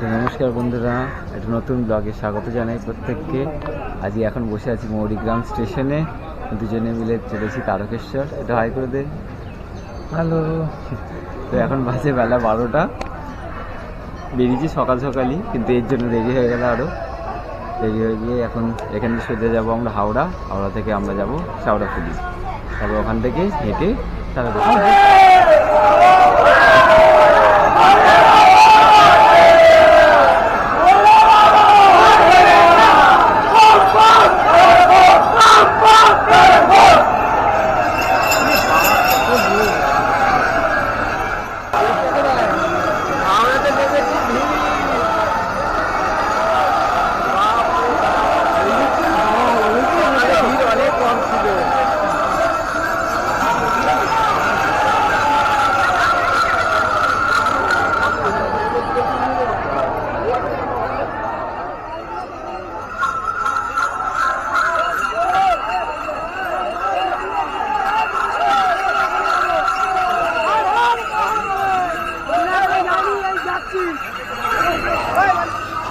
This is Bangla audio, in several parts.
তো নমস্কার বন্ধুরা একটা নতুন ব্লগে স্বাগত জানাই প্রত্যেককে। আজকে এখন বসে আছি মৌরিগ্রাম স্টেশনে দুজনে মিলে চলেছি তারকেশ্বর। এটা হাই করে দে। হ্যালো তো এখন বাজে বেলা বারোটা। বেরিয়েছি সকাল সকালই কিন্তু এর জন্য দেরি হয়ে গেল আরও দেরি হয়ে গিয়ে এখন এখান এখানে সোজা যাব আমরা হাওড়া। হাওড়া থেকে আমরা যাব শাওড়াফুলি তারপর ওখান থেকে হেঁটে তারকেশ্বর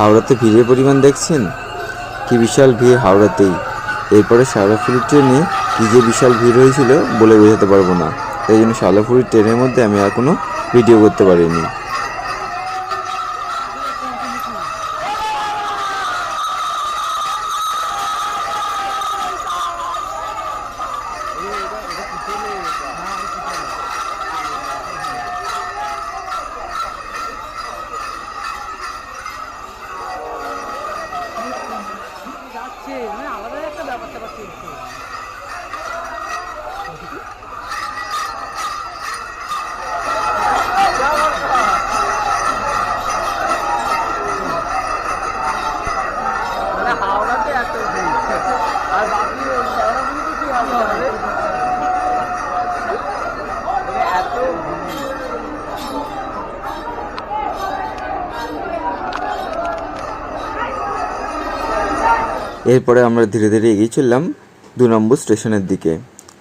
হাওড়াতে ভিড়ের পরিমাণ দেখছেন? কি বিশাল ভিড় হাওড়াতেই। এরপরে শালাফুরি ট্রেনে কী যে বিশাল ভিড় হয়েছিল বলে বোঝাতে পারব না। তাই জন্য শালাফুরি ট্রেনের মধ্যে আমি আর কোনো ভিডিও করতে পারিনি। এরপরে আমরা ধীরে ধীরে এগিয়ে চললাম দু নম্বর স্টেশনের দিকে।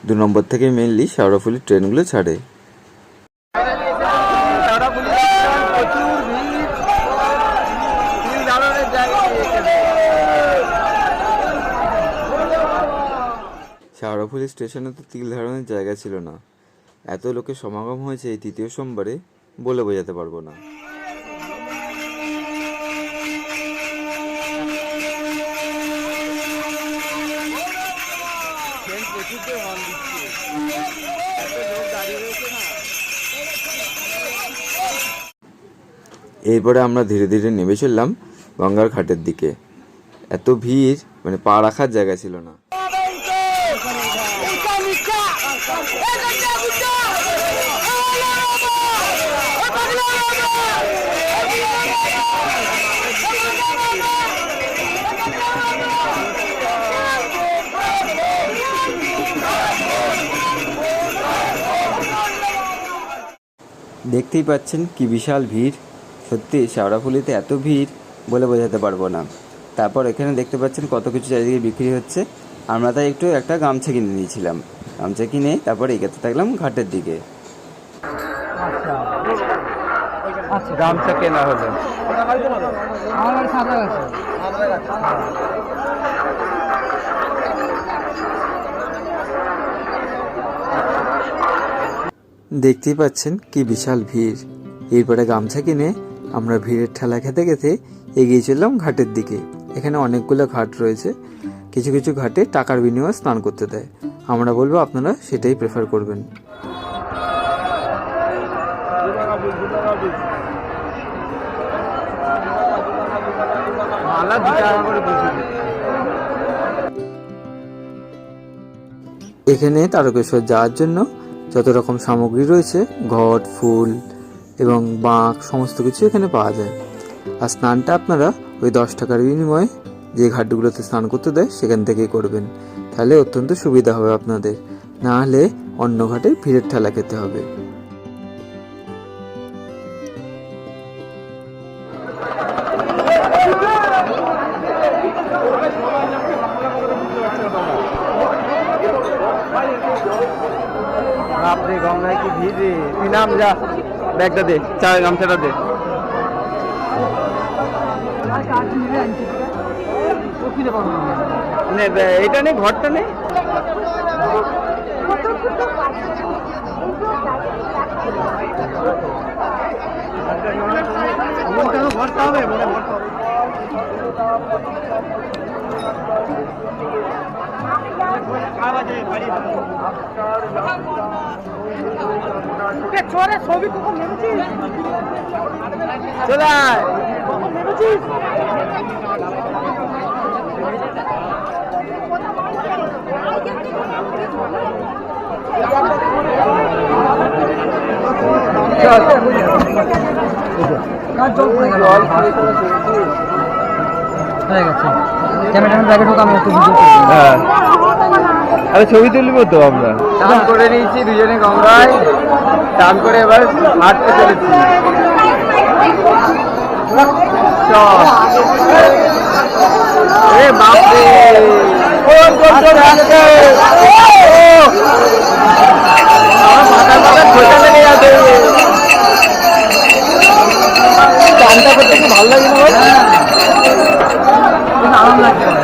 দু নম্বর থেকে মেনলি শাওড়াফুলি ট্রেনগুলো ছাড়ে। শাওড়াফুলি স্টেশনে তো তিল ধারণের জায়গা ছিল না। এত লোকের সমাগম হয়েছে এই তৃতীয় সোমবারে বলে বোঝাতে পারব না। হর্ন দিচ্ছে। এরপরে আমরা ধীরে ধীরে নেমে চললাম গঙ্গার ঘাটের দিকে। এত ভিড় মানে পা রাখার জায়গা ছিল না। দেখতেই পাচ্ছেন কি বিশাল ভিড়। সত্যি শেওড়াফুলিতে এত ভিড় বলে বোঝাতে পারব না। তারপর এখানে দেখতে পাচ্ছেন কত কিছু চারিদিকে বিক্রি হচ্ছে। আমরা তাই একটু একটা গামছা কিনে নিয়েছিলাম। গামছা কিনে তারপর এগোতে থাকলাম ঘাটের দিকে। গামছা কেনা হলো। আমার সাদা দেখতেই পাচ্ছেন কি বিশাল ভিড়। এরপরে গামছা কিনে আমরা ভিড়ের ঠেলা খেতে খেতে এগিয়ে চললাম ঘাটের দিকে। এখানে অনেকগুলো ঘাট রয়েছে। কিছু কিছু ঘাটে টাকার বিনিময়ে স্নান করতে দেয়। আমরা বলব আপনারা সেটাই প্রেফার করবেন। এখানে তারকেশ্বর যাওয়ার জন্য যত রকম সামগ্রী রয়েছে ঘট ফুল এবং বাঁক সমস্ত কিছু এখানে পাওয়া যায়। আর স্নানটা আপনারা ওই দশ টাকার বিনিময়ে যে ঘাটগুলোতে স্নান করতে দেয়, সেখান থেকেই করবেন। তাহলে অত্যন্ত সুবিধা হবে আপনাদের। না হলে অন্য ঘাটে ভিড়ের ঠেলা খেতে হবে। বাপরে গঙ্গায় কি ভিড় রে? তুই নাম যা। ব্যাগটা দে চা গামছাটা দে। এটা নেই ঘরটা নেই ভরতে হবে, মনে হবে। ছোড়ে ছবি কখন নেমেছিস চলে। কখন নেমেছিস হয়ে গেছে। ব্যাগে ঢোকা আমি একটু ভিডিও হ্যাঁ। আরে ছবি তুলবো তো আমরা। চান করে নিয়েছি দুজনে গঙ্গায়। চান করে এবার হাঁটতে চলেছি। ও! মাথার লেগে যাবে। চানটা করতে কি ভালো লাগে না বল? আরাম লাগছে।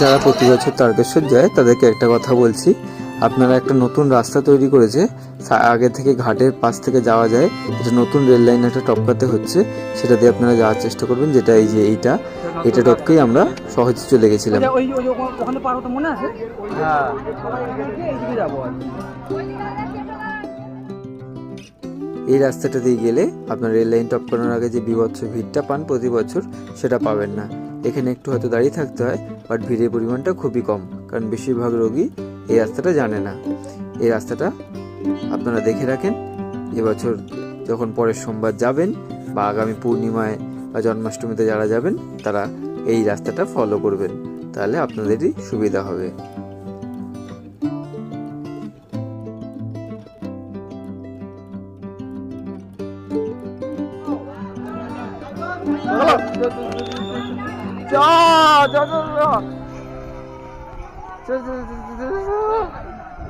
যারা প্রতি বছর তারকেশ্বর যায় তাদেরকে একটা কথা বলছি। আপনারা একটা নতুন রাস্তা তৈরি করেছে আগে থেকে ঘাটের পাশ থেকে যাওয়া যায়। এটা নতুন রেল লাইন একটা টপকাতে হচ্ছে সেটা দিয়ে আপনারা যাওয়ার চেষ্টা করবেন যেটা এই যে এইটা এটা টপকেই আমরা সহজে চলে গেছিলাম। ওখানে মনে আছে? এই রাস্তাটা দিয়ে গেলে আপনার রেল লাইন টপকানোর আগে যে বিভৎস ভিড়টা পান প্রতি বছর, সেটা পাবেন না। এখানে একটু হয়তো দাঁড়িয়ে থাকতে হয় বাট ভিড়ের পরিমাণটা খুবই কম, কারণ বেশিরভাগ রোগী এই রাস্তাটা জানে না। এই রাস্তাটা আপনারা দেখে রাখেন, এবছর যখন পরের সোমবার যাবেন বা আগামী পূর্ণিমায় বা জন্মাষ্টমীতে যারা যাবেন, তারা এই রাস্তাটা ফলো করবেন। তাহলে আপনাদেরই সুবিধা হবে।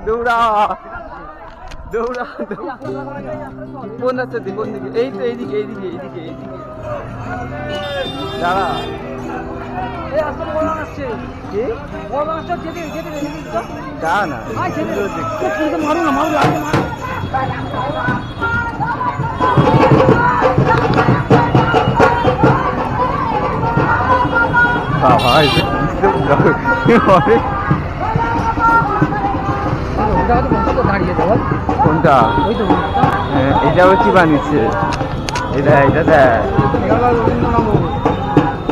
দৌড়া। দৌড়া কোন রাস্তা দিয়ে কোন দিকে? এই তো এইদিকে এইদিকে এইদিকে দাঁড়া। মারো না মারো বাবা কি হবে দাঁড়িয়ে কোনটা? ওই তো হ্যাঁ, এটাও বানিয়েছে? এটা এটা দেখ।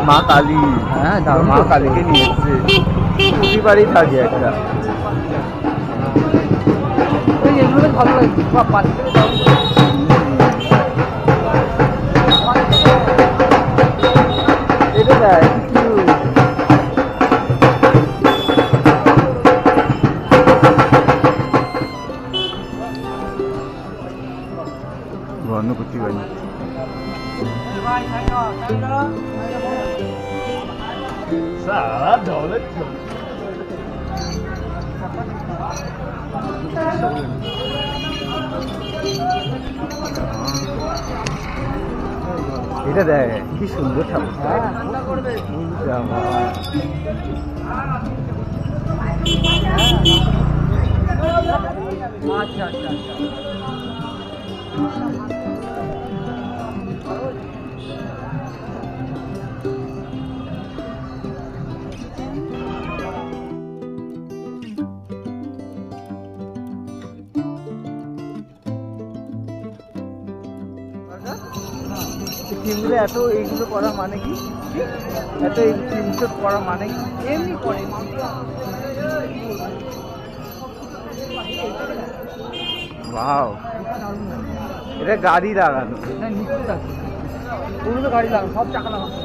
মা কালী। হ্যাঁ মা কালীকে নিয়ে এসছে প্রতিবারই থাকে একটা। এগুলো ভালো লাগে বা পাশে থেকে দারুণ করে। এটা দেখ এটা দেখ কি সুন্দর। আচ্ছা আচ্ছা আচ্ছা এত এইগুলো করা মানে কি? এত এই ক্রিম করা মানে কি? এমনি করে। ওয়াও এটা গাড়ি লাগানো। না নিখুঁত আছে। পুরো গাড়ি লাগানো সব চাকা লাগানো।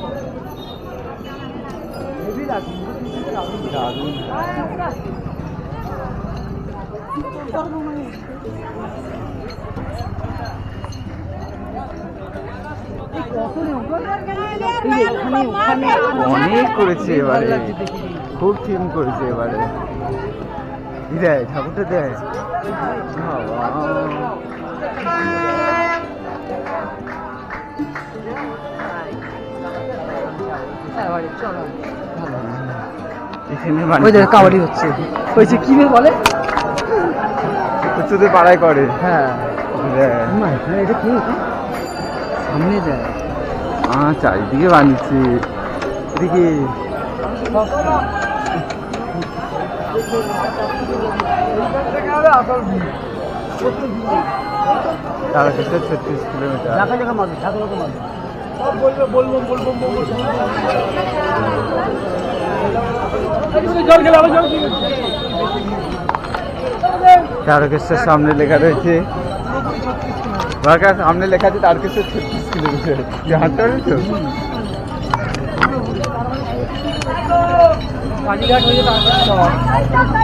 হেভি লাগে দারুণ। অনেক করেছে এবারে। খুব থিম করেছে এবারে। দেয় ঠাকুরটা দেয়। ওই হয়েছে কি বলে? পাড়ায় করে। হ্যাঁ। এটা কি? সামনে যায়। চারিদিকে বানিয়েছে। এদিকে তারকেশ্বর ছত্রিশ কিলোমিটার। বলব বলব বলব তারকেশ্বর সামনে লেখা রয়েছে। দরকার সামনে লেখা আছে তারকেশ্বর ছত্রিশ কিলোমিটার পারবি তো? তারপর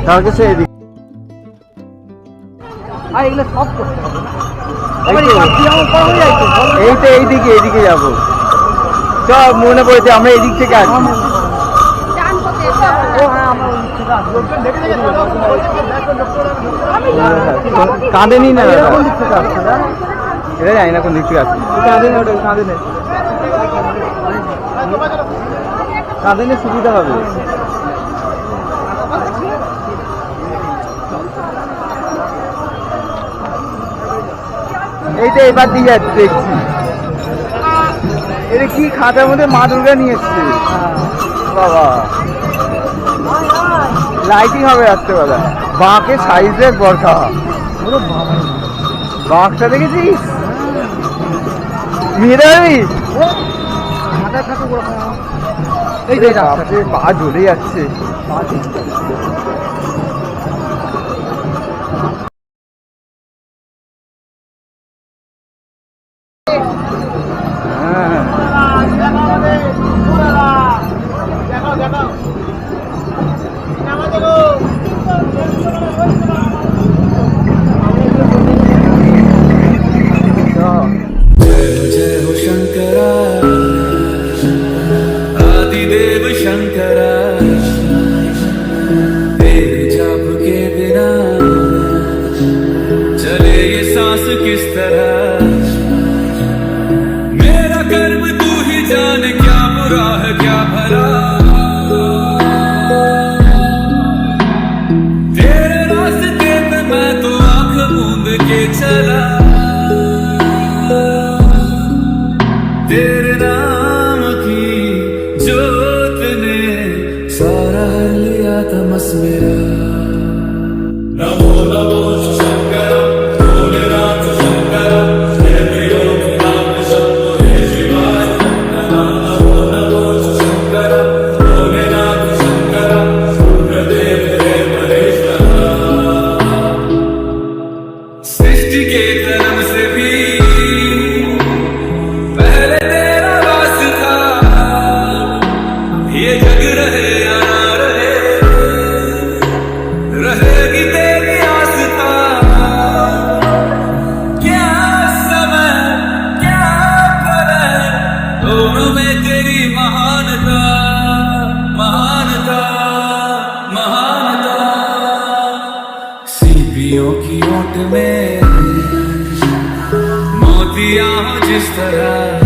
তারকেশ্বর এদিকে এই তো। এইদিকে এইদিকে যাব। সব মনে পড়েছে আমরা এদিক থেকে আসি। হ্যাঁ আমরা ওই দিক থেকে আসব। দেখে দেখে চলো। কাঁদে নি আসছে? এটা জানি না কোন দিক থেকে আসি কাঁদে না ওটা কাঁদে না। কাঁদে না সুবিধা হবে। এইটা এবার দিয়ে যাচ্ছে দেখছি। এটা কি খাতার মধ্যে মা দুর্গা নিয়ে এসছে? বাবা। লাইটিং হবে রাত্রেবেলা। বাঁকে সাইজের বরখা। রে। বাঘটা দেখেছিস? ওরকম। এই যে পা জ্বলে যাচ্ছে। mas namo namo तेरी महानता महानता महानता। सीपियों की ओट में मोतिया जिस तरह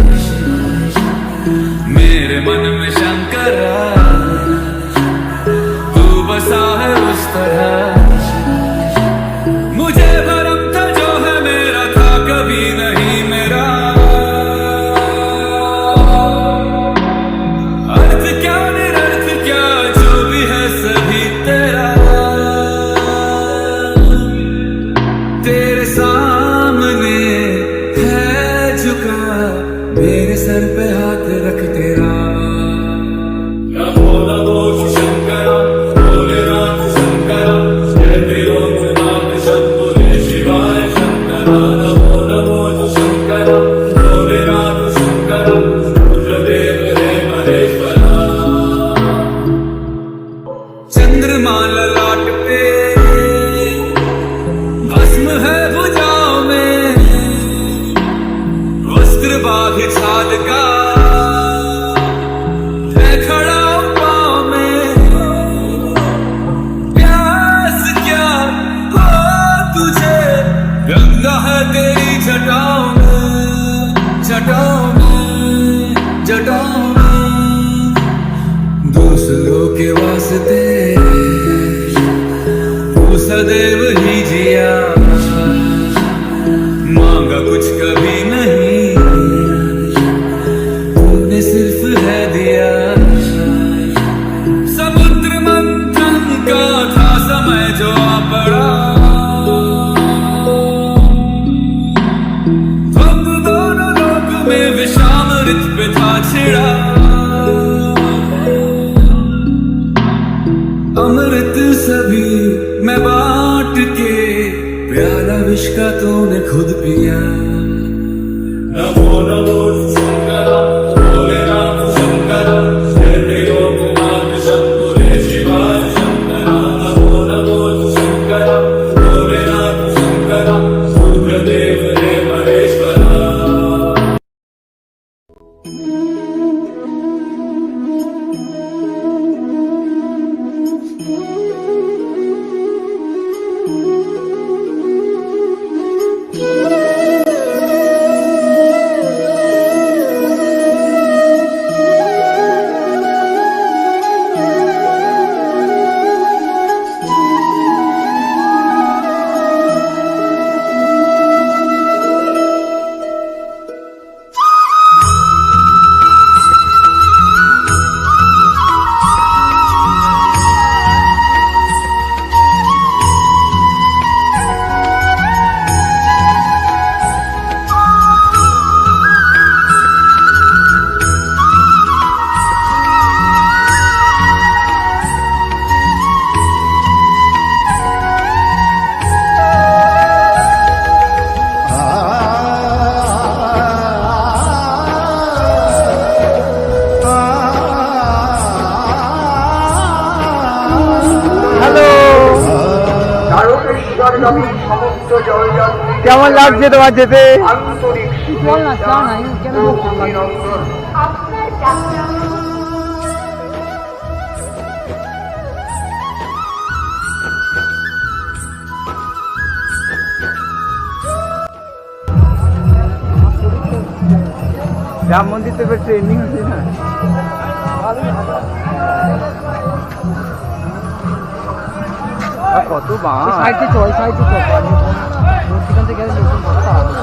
मेरे सर पे हाथ रख तेरा। मैं बाट के प्यारा विश्व का तूने खुद पिया কেমন লাগছে তোমার যেতে। রাম মন্দির তো ট্রেন্ডিং হচ্ছে না। কত বাঁ সাইডে চল সাইডে চল। মধ্যখান থেকে গেলে লোকজন কত তাড়াতাড়ি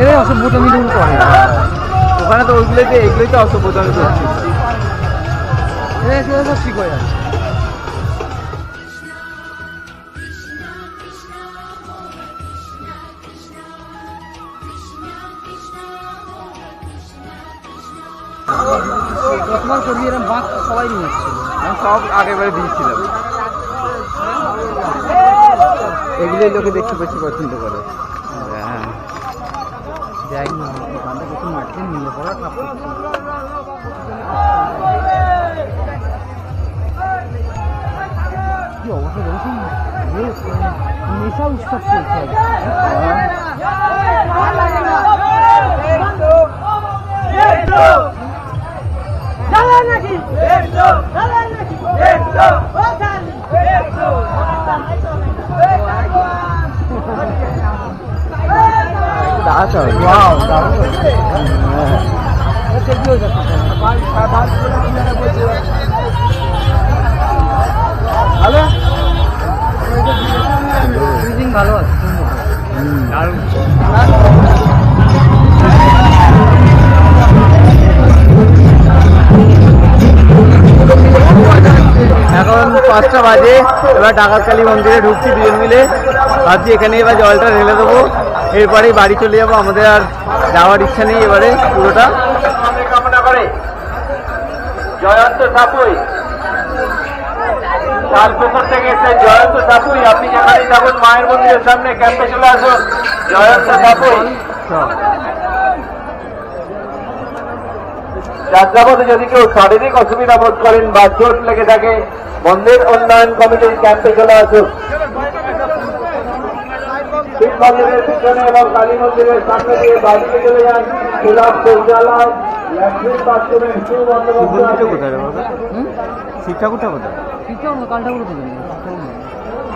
এরাই অসভ্যতা করে। ওখানে তো ওইগুলোতে এগুলোই তো অসভ্যতামি সব ঠিক হয়ে যাচ্ছে। যতবার করবি এরকম বাঁক সবাই নিয়ে এসছে আমি সব আগেবারে দিয়েছিলাম। এগুলোই লোকে দেখতে বেশি পছন্দ করে। হ্যাঁ। দেখ না গানটা কিছু মাঠে নিয়ে পড়া করছে কি অবস্থা দেখেছেন? নেশা উৎসব চলছে। একদম। সেলফি হয়ে যাচ্ছে ভালো ভালো আছে সুন্দর এখন পাঁচটা বাজে, এবার ডাকাতকালী মন্দিরে ঢুকছি দুজন মিলে। ভাবছি এখানে এবার জলটা ঢেলে দেবো। এরপরে বাড়ি চলে যাব, আমাদের আর যাওয়ার ইচ্ছা নেই এবারে পুরোটা। জয়ন্ত তালপুকুর থেকে এসে জয়ন্ত সাপুই, আপনি যেখানেই থাকুন, মায়ের মন্দিরের সামনে ক্যাম্পে চলে আসুন। জয়ন্ত সাপুই। যাত্রাপথে যদি কেউ শারীরিক অসুবিধা বোধ করেন বা চোট লেগে থাকে মন্দির উন্নয়ন কমিটির ক্যাম্পে চলে আসুন। শিব মন্দিরের পিছনে এবং কালী মন্দিরের সামনে দিয়ে বাড়িতে চলে যান গোলাপ শৌচালয় ল্যাট্রিন বাথরুমের। কোথায় শিব ঠাকুরটা কোথায়? শিক্ষা কাল ঠাকুর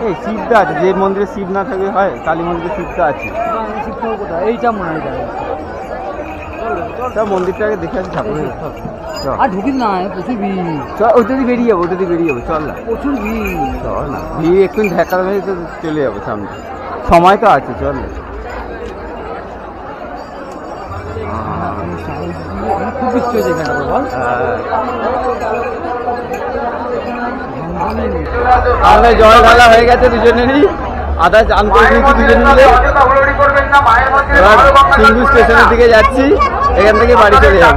এই শিবটা আছে যে মন্দিরে শিব না থাকে হয় কালী মন্দিরে শিবটা আছে। শিক্ষা কোথায়? এইটা মনে হয়। তা মন্দিরটাকে দেখে আসি ঠাকুরের। আর ঢুকিস না প্রচুর ভিড়। চল ওইটা দিয়ে বেরিয়ে যাব ওইটা দিয়ে বেরিয়ে যাব চল না। প্রচুর ভিড়। চল না ভিড় একটু ঢাকা মেরে তো চলে যাব সামনে। সময় তো আছে চল না। খুব বৃষ্টি হয়েছে এখানে বল। তাহলে জল ঢালা হয়ে গেছে দুজনেরই। করে নিয়েছি দুজন মিলে এবার সিন্ধু স্টেশনের দিকে যাচ্ছি এখান থেকে বাড়ি চলে যাব।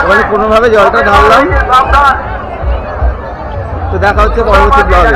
ওখানে কোনোভাবে জলটা ঢাললাম। তো দেখা হচ্ছে পরবর্তী ব্লগে